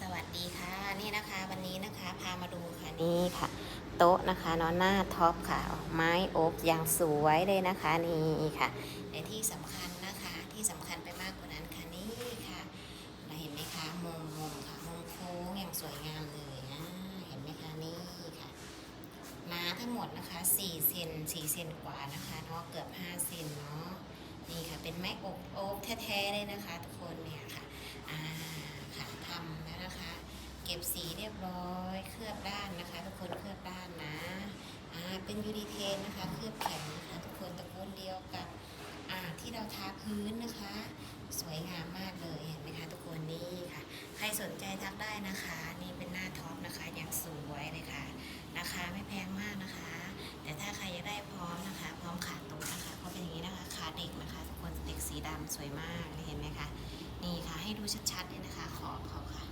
สวัสดีค่ะ นี่นะคะวันนี้นะคะพามาดูค่ะนี่ค่ะ โต๊ะนะคะเนอนหน้าท็อปค่ะ ไม้โอ๊กอย่างสวยเลยนะคะนี่ค่ะแต่ที่สำคัญนะคะที่สำคัญไปมากกว่านั้นค่ะนี่ค่ะเราเห็นไหมคะมุมมุมค่ะมุมโค้งอย่างสวยงามเลยนะเห็นไหมคะนี่ค่ะหนาทั้งหมดนะคะ4เซน4เซนกว่านะคะเนาะเกือบ5เซนเนาะนี่ค่ะเป็นไม้โอ๊กโอ๊กแท้ๆเลยนะคะ ทุกคนเนี่ยค่ะ อ่าค่ะทำแล้วนะคะ เก็บสีเรียบร้อย เคลือบด้านนะคะ ทุกคนเคลือบด้านนะอ่าเป็นยูดีเทนนะคะ เคลือบแข็งนะคะ ทุกคนตะกูลเดียวกับอ่าที่เราทาพื้นนะคะ สวยงามมากเลยเห็นไหมคะทุกคนนี่ค่ะ ใครสนใจทักได้นะคะ นี่เป็นหน้าท็อปนะคะอย่างสวยเลยค่ะราคาไม่แพงมากนะคะ แต่ถ้าใครอยากได้พร้อมนะคะ พร้อมขาโต๊ะนะคะก็เป็นอย่างนี้นะคะขาเด็กนะคะทุกคนเด็กสีดำสวยมากเห็นไหมคะนี่ค่ะให้ดูชัดๆเลยนะคะขอขอค่ะ